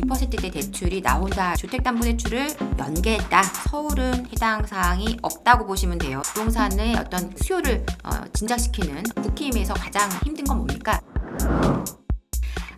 2%대 대출이 나온다. 주택담보대출을 연계했다. 서울은 해당 사항이 없다고 보시면 돼요. 부동산의 어떤 수요를 어, 진작시키는 국힘에서 가장 힘든 건 뭡니까?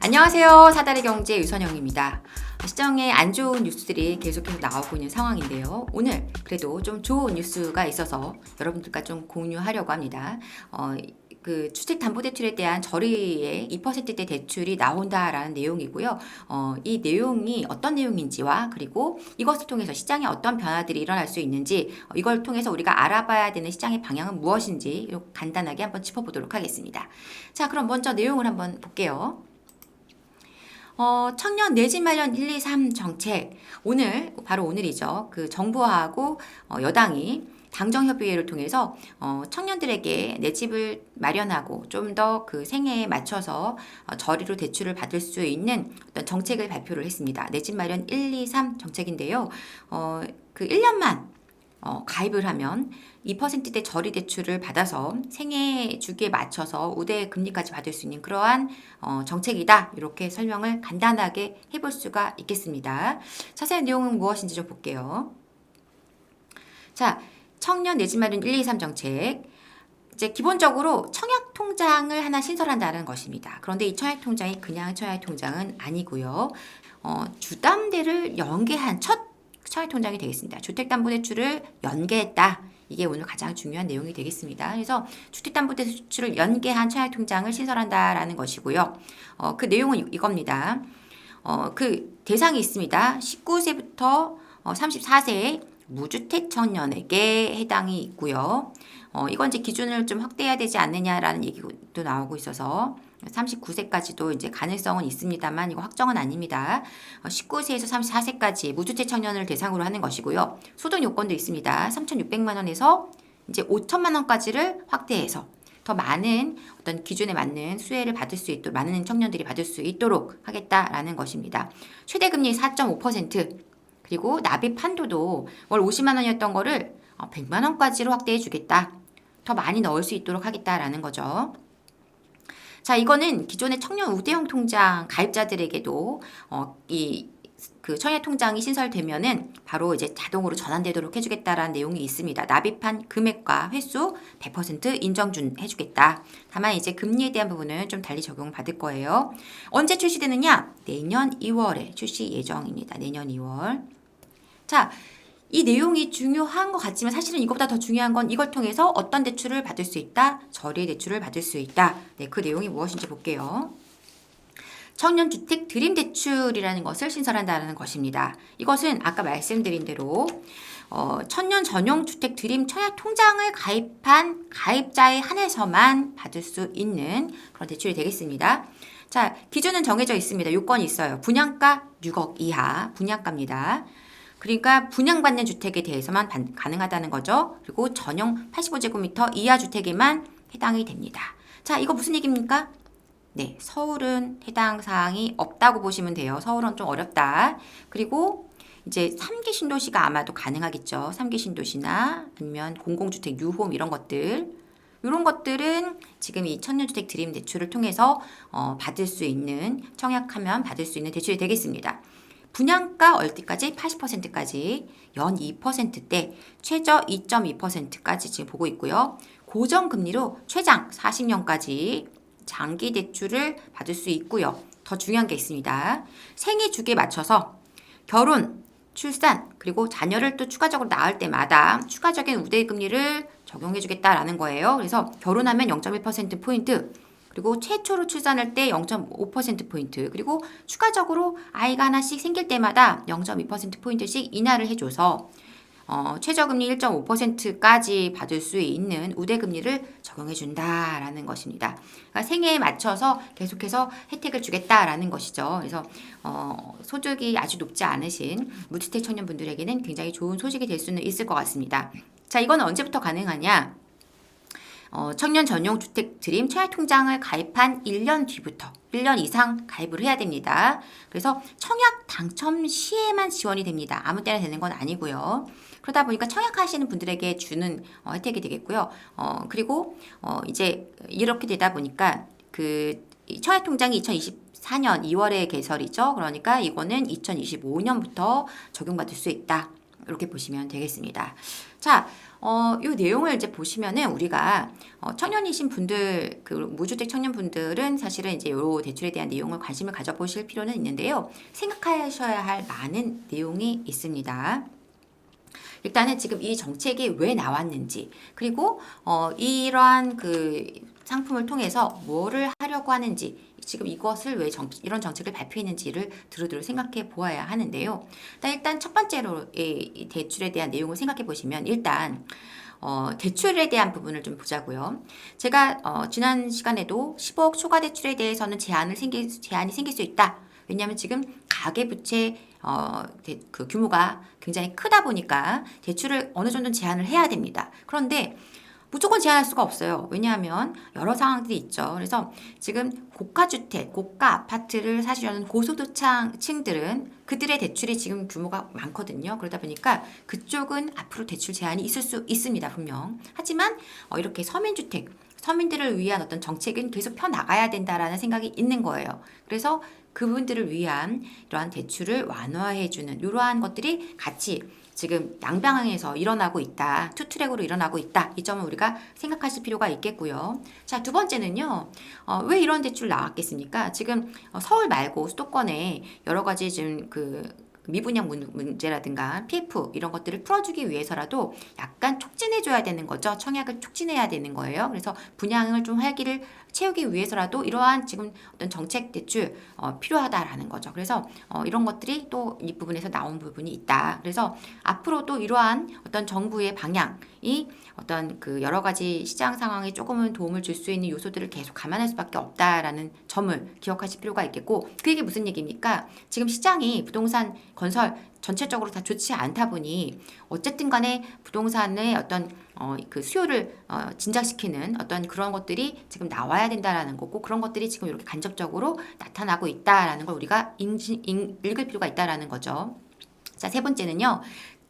안녕하세요. 사다리 경제 유선영입니다. 시장에 안 좋은 뉴스들이 계속해서 나오고 있는 상황인데요. 오늘 그래도 좀 좋은 뉴스가 있어서 여러분들과 좀 공유하려고 합니다. 어, 그 주택담보대출에 대한 저리의 2%대 대출이 나온다라는 내용이고요. 어, 이 내용이 어떤 내용인지와 그리고 이것을 통해서 시장에 어떤 변화들이 일어날 수 있는지 어, 이걸 통해서 우리가 알아봐야 되는 시장의 방향은 무엇인지 간단하게 한번 짚어보도록 하겠습니다. 자, 그럼 먼저 내용을 한번 볼게요. 어, 청년 내 집 마련 1, 2, 3 정책. 오늘, 바로 오늘이죠. 그 정부하고 어, 여당이 당정협의회를 통해서 어, 청년들에게 내 집을 마련하고 좀 더 그 생애에 맞춰서 어, 저리로 대출을 받을 수 있는 어떤 정책을 발표를 했습니다. 내 집 마련 1, 2, 3 정책인데요. 어, 그 1년만 어, 가입을 하면 2%대 저리 대출을 받아서 생애 주기에 맞춰서 우대 금리까지 받을 수 있는 그러한 어, 정책이다. 이렇게 설명을 간단하게 해볼 수가 있겠습니다. 자세한 내용은 무엇인지 좀 볼게요. 자, 청년 내집 마련 1, 2, 3 정책. 이제 기본적으로 청약 통장을 하나 신설한다는 것입니다. 그런데 이 청약 통장이 그냥 청약 통장은 아니고요. 어, 주담대를 연계한 첫 청약 통장이 되겠습니다. 주택담보대출을 연계했다. 이게 오늘 가장 중요한 내용이 되겠습니다. 그래서 주택담보대출을 연계한 청약 통장을 신설한다라는 것이고요. 어, 그 내용은 이- 이겁니다. 어, 그 대상이 있습니다. 19세부터 어, 34세의 무주택 청년에게 해당이 있고요. 어, 이건 이제 기준을 좀 확대해야 되지 않느냐라는 얘기도 나오고 있어서 39세까지도 이제 가능성은 있습니다만 이거 확정은 아닙니다. 어, 19세에서 34세까지 무주택 청년을 대상으로 하는 것이고요. 소득 요건도 있습니다. 3,600만 원에서 이제 5천만 원까지를 확대해서 더 많은 어떤 기준에 맞는 수혜를 받을 수 있도록 많은 청년들이 받을 수 있도록 하겠다라는 것입니다. 최대 금리 4.5% 그리고 납입 한도도 월 50만 원이었던 거를 어, 100만 원까지로 확대해 주겠다. 더 많이 넣을 수 있도록 하겠다라는 거죠. 자, 이거는 기존의 청년 우대형 통장 가입자들에게도 어, 이 그 청약 통장이 신설되면은 바로 이제 자동으로 전환되도록 해주겠다라는 내용이 있습니다. 납입한 금액과 횟수 100% 인정 준 해주겠다. 다만 이제 금리에 대한 부분은 좀 달리 적용 받을 거예요. 언제 출시되느냐? 내년 2월에 출시 예정입니다. 내년 2월. 자, 이 내용이 중요한 것 같지만 사실은 이것보다 더 중요한 건 이걸 통해서 어떤 대출을 받을 수 있다, 저리 대출을 받을 수 있다. 네, 그 내용이 무엇인지 볼게요. 청년주택 드림 대출이라는 것을 신설한다는 것입니다. 이것은 아까 말씀드린 대로 어, 천년 전용 주택 드림 청약 통장을 가입한 가입자에 한해서만 받을 수 있는 그런 대출이 되겠습니다. 자, 기준은 정해져 있습니다. 요건이 있어요. 분양가 6억 이하 분양가입니다. 그러니까 분양받는 주택에 대해서만 반- 가능하다는 거죠. 그리고 전용 85제곱미터 이하 주택에만 해당이 됩니다. 자, 이거 무슨 얘기입니까? 네, 서울은 해당 사항이 없다고 보시면 돼요. 서울은 좀 어렵다. 그리고 이제 3기 신도시가 아마도 가능하겠죠. 3기 신도시나 아니면 공공주택 유홈 이런 것들. 이런 것들은 지금 이 천년주택 드림 대출을 통해서 어, 받을 수 있는 청약하면 받을 수 있는 대출이 되겠습니다. 분양가 얼티까지 80%까지 연 2%대 최저 2.2%까지 지금 보고 있고요. 고정금리로 최장 40년까지 장기 대출을 받을 수 있고요. 더 중요한 게 있습니다. 생애 주기에 맞춰서 결혼, 출산, 그리고 자녀를 또 추가적으로 낳을 때마다 추가적인 우대 금리를 적용해 주겠다라는 거예요. 그래서 결혼하면 0.1%포인트, 그리고 최초로 출산할 때 0.5%포인트, 그리고 추가적으로 아이가 하나씩 생길 때마다 0.2%포인트씩 인하를 해줘서 어, 최저금리 1.5%까지 받을 수 있는 우대금리를 적용해 준다라는 것입니다. 그러니까 생애에 맞춰서 계속해서 혜택을 주겠다라는 것이죠. 그래서 어, 소득이 아주 높지 않으신 무주택 청년분들에게는 굉장히 좋은 소식이 될 수는 있을 것 같습니다. 자, 이거는 언제부터 가능하냐? 어, 청년 전용 주택 드림 청약 통장을 가입한 1년 뒤부터 1년 이상 가입을 해야 됩니다. 그래서 청약 당첨 시에만 지원이 됩니다. 아무 때나 되는 건 아니고요. 그러다 보니까 청약하시는 분들에게 주는 어, 혜택이 되겠고요. 어, 그리고 어, 이제 이렇게 되다 보니까 그이 청약 통장이 2024년 2월에 개설이죠. 그러니까 이거는 2025년부터 적용받을 수 있다. 이렇게 보시면 되겠습니다. 자, 어, 이 내용을 이제 보시면은 우리가 어, 청년이신 분들, 그 무주택 청년분들은 사실은 이제 요 대출에 대한 내용을 관심을 가져보실 필요는 있는데요. 생각하셔야 할 많은 내용이 있습니다. 일단은 지금 이 정책이 왜 나왔는지 그리고 어, 이러한 그 상품을 통해서 뭐를 하려고 하는지 지금 이것을 왜 정, 이런 정책을 발표했는지를 두루두루 생각해 보아야 하는데요. 일단, 첫 번째로 이, 이 대출에 대한 내용을 생각해 보시면 일단 어, 대출에 대한 부분을 좀 보자고요. 제가 어, 지난 시간에도 15억 초과 대출에 대해서는 제한을 생기, 제한이 생길 수 있다. 왜냐하면 지금 가계 부채 어, 대, 그 규모가 굉장히 크다 보니까 대출을 어느 정도 제한을 해야 됩니다. 그런데 무조건 제한할 수가 없어요. 왜냐하면 여러 상황들이 있죠. 그래서 지금 고가 주택, 고가 아파트를 사시려는 고소득층들은 그들의 대출이 지금 규모가 많거든요. 그러다 보니까 그쪽은 앞으로 대출 제한이 있을 수 있습니다. 분명. 하지만 어, 이렇게 서민주택, 서민들을 위한 어떤 정책은 계속 펴 나가야 된다라는 생각이 있는 거예요. 그래서 그분들을 위한 이러한 대출을 완화해주는 이러한 것들이 같이 지금 양방향에서 일어나고 있다. 투 트랙으로 일어나고 있다. 이 점을 우리가 생각하실 필요가 있겠고요. 자, 두 번째는요. 어, 왜 이런 대출 나왔겠습니까? 지금 어, 서울 말고 수도권에 여러 가지 지금 그 미분양 문- 문제라든가 PF 이런 것들을 풀어주기 위해서라도 약간 촉진해줘야 되는 거죠. 청약을 촉진해야 되는 거예요. 그래서 분양을 좀 활기를 채우기 위해서라도 이러한 지금 어떤 정책 대출 어, 필요하다라는 거죠. 그래서 어, 이런 것들이 또 이 부분에서 나온 부분이 있다. 그래서 앞으로도 이러한 어떤 정부의 방향 이 어떤 그 여러 가지 시장 상황에 조금은 도움을 줄 수 있는 요소들을 계속 감안할 수밖에 없다라는 점을 기억하실 필요가 있겠고 그게 무슨 얘기입니까? 지금 시장이 부동산 건설 전체적으로 다 좋지 않다 보니 어쨌든 간에 부동산의 어떤 어, 그 수요를 어, 진작시키는 어떤 그런 것들이 지금 나와야 된다라는 거고 그런 것들이 지금 이렇게 간접적으로 나타나고 있다라는 걸 우리가 인지, 인, 읽을 필요가 있다라는 거죠. 자, 세 번째는요.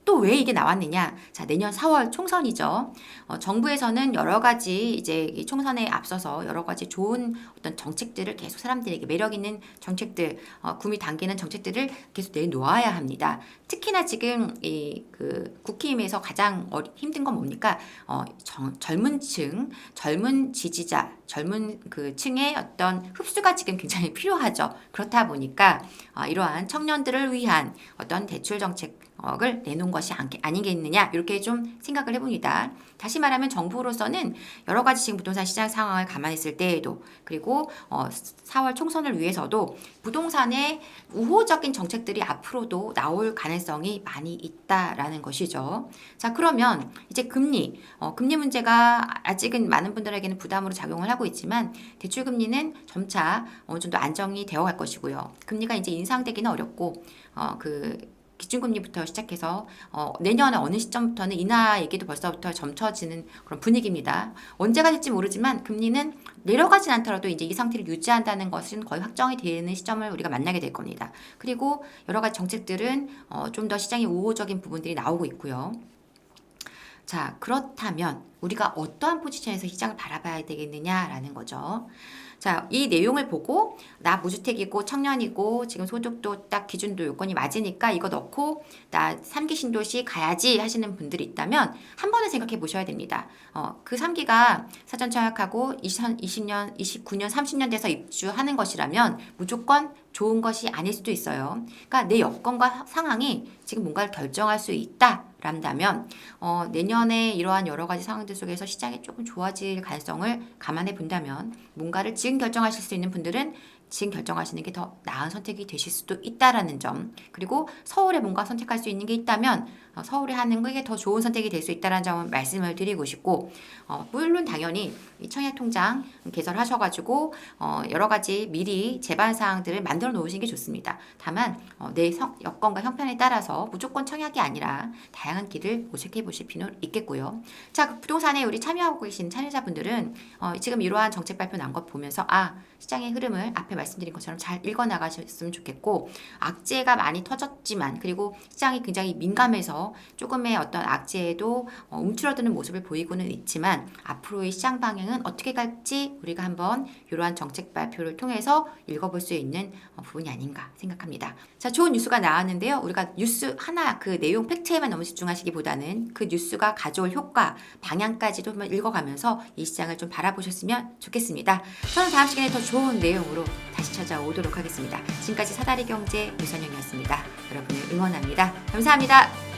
또 왜 이게 나왔느냐? 자, 내년 4월 총선이죠. 어, 정부에서는 여러 가지 이제 이 총선에 앞서서 여러 가지 좋은 어떤 정책들을 계속 사람들에게 매력 있는 정책들, 어, 구미 당기는 정책들을 계속 내놓아야 합니다. 특히나 지금 이 그 국힘에서 가장 어리, 힘든 건 뭡니까? 어, 정, 젊은 층, 젊은 지지자, 젊은 그 층의 어떤 흡수가 지금 굉장히 필요하죠. 그렇다 보니까 어, 이러한 청년들을 위한 어떤 대출 정책 을 내놓은 것이 아니- 아니겠느냐 이렇게 좀 생각을 해봅니다. 다시 말하면 정부로서는 여러 가지 지금 부동산 시장 상황을 감안했을 때에도 그리고 어, 4월 총선을 위해서도 부동산의 우호적인 정책들이 앞으로도 나올 가능성이 많이 있다라는 것이죠. 자 그러면 이제 금리, 어, 금리 문제가 아직은 많은 분들에게는 부담으로 작용을 하고 있지만 대출 금리는 점차 어느 정도 안정이 되어 갈 것이고요. 금리가 이제 인상되기는 어렵고 어, 그 기준금리부터 시작해서 어, 내년 어느 시점부터는 인하 얘기도 벌써부터 점쳐지는 그런 분위기입니다. 언제가 될지 모르지만 금리는 내려가진 않더라도 이제 이 상태를 유지한다는 것은 거의 확정이 되는 시점을 우리가 만나게 될 겁니다. 그리고 여러 가지 정책들은 어, 좀 더 시장의 우호적인 부분들이 나오고 있고요. 자, 그렇다면 우리가 어떠한 포지션에서 시장을 바라봐야 되겠느냐라는 거죠. 자, 이 내용을 보고 나 무주택이고 청년이고 지금 소득도 딱 기준도 요건이 맞으니까 이거 넣고 나 3기 신도시 가야지 하시는 분들이 있다면 한 번은 생각해 보셔야 됩니다. 어, 그 3기가 사전 청약하고 2020년, 29년, 30년 돼서 입주하는 것이라면 무조건 좋은 것이 아닐 수도 있어요. 그러니까 내 여건과 상황이 지금 뭔가를 결정할 수 있다 란다면 어, 내년에 이러한 여러 가지 상황들 속에서 시장이 조금 좋아질 가능성을 감안해 본다면 뭔가를 지금 결정하실 수 있는 분들은 지금 결정하시는 게 더 나은 선택이 되실 수도 있다라는 점 그리고 서울에 뭔가 선택할 수 있는 게 있다면 어, 서울에 하는 게 더 좋은 선택이 될 수 있다라는 점을 말씀을 드리고 싶고 어, 물론 당연히 이 청약 통장 개설하셔가지고 어, 여러 가지 미리 제반 사항들을 만들어 놓으시는 게 좋습니다. 다만 어, 내 성, 여건과 형편에 따라서 무조건 청약이 아니라 다양한 길을 모색해 보실 필요는 있겠고요. 자, 그 부동산에 우리 참여하고 계신 참여자분들은 어, 지금 이러한 정책 발표 난 것 보면서 아 시장의 흐름을 앞에 말씀드린 것처럼 잘 읽어 나가셨으면 좋겠고 악재가 많이 터졌지만 그리고 시장이 굉장히 민감해서 조금의 어떤 악재에도 어, 움츠러드는 모습을 보이고는 있지만 앞으로의 시장 방향은 어떻게 갈지 우리가 한번 이러한 정책 발표를 통해서 읽어볼 수 있는 어, 부분이 아닌가 생각합니다. 자, 좋은 뉴스가 나왔는데요. 우리가 뉴스 하나 그 내용 팩트에만 너무 집중하시기보다는 그 뉴스가 가져올 효과, 방향까지도 한번 읽어가면서 이 시장을 좀 바라보셨으면 좋겠습니다. 저는 다음 시간에 더 좋은 내용으로 다시 찾아오도록 하겠습니다. 지금까지 사다리 경제 유선영이었습니다. 여러분을 응원합니다. 감사합니다.